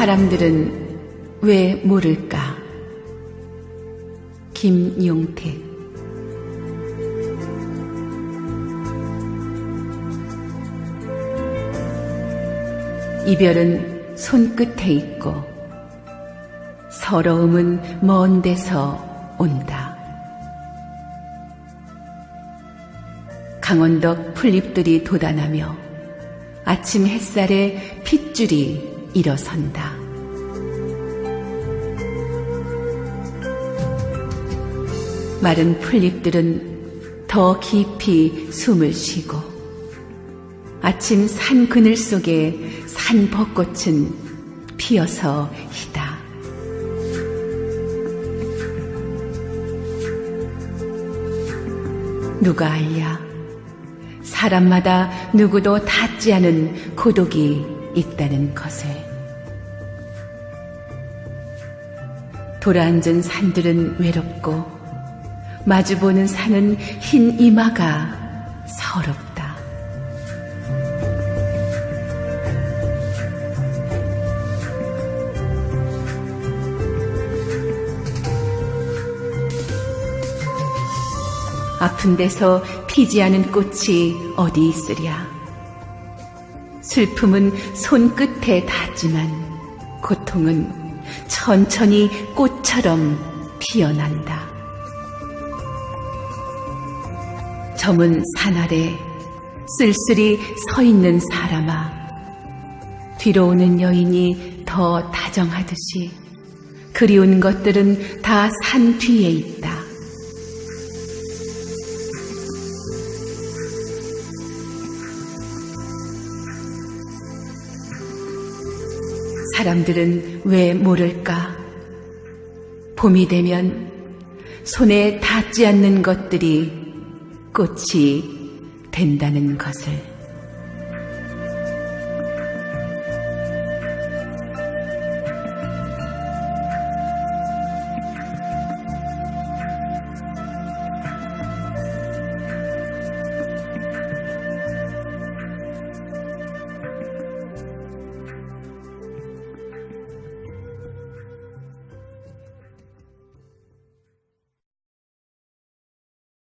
사람들은 왜 모를까? 김용택 이별은 손끝에 있고 서러움은 먼 데서 온다. 강원덕 풀잎들이 돋아나며 아침 햇살에 핏줄이 일어선다. 마른 풀잎들은 더 깊이 숨을 쉬고 아침 산 그늘 속에 산 벚꽃은 피어서 희다. 누가 알랴? 사람마다 누구도 닿지 않은 고독이 있다는 것을. 돌아앉은 산들은 외롭고 마주보는 산은 흰 이마가 서럽다. 아픈 데서 피지 않은 꽃이 어디 있으랴. 슬픔은 손끝에 닿지만 고통은 천천히 꽃처럼 피어난다. 저문 산 아래 쓸쓸히 서 있는 사람아. 뒤로 오는 여인이 더 다정하듯이 그리운 것들은 다 산 뒤에 있다. 사람들은 왜 모를까? 봄이 되면 손에 닿지 않는 것들이 꽃이 된다는 것을.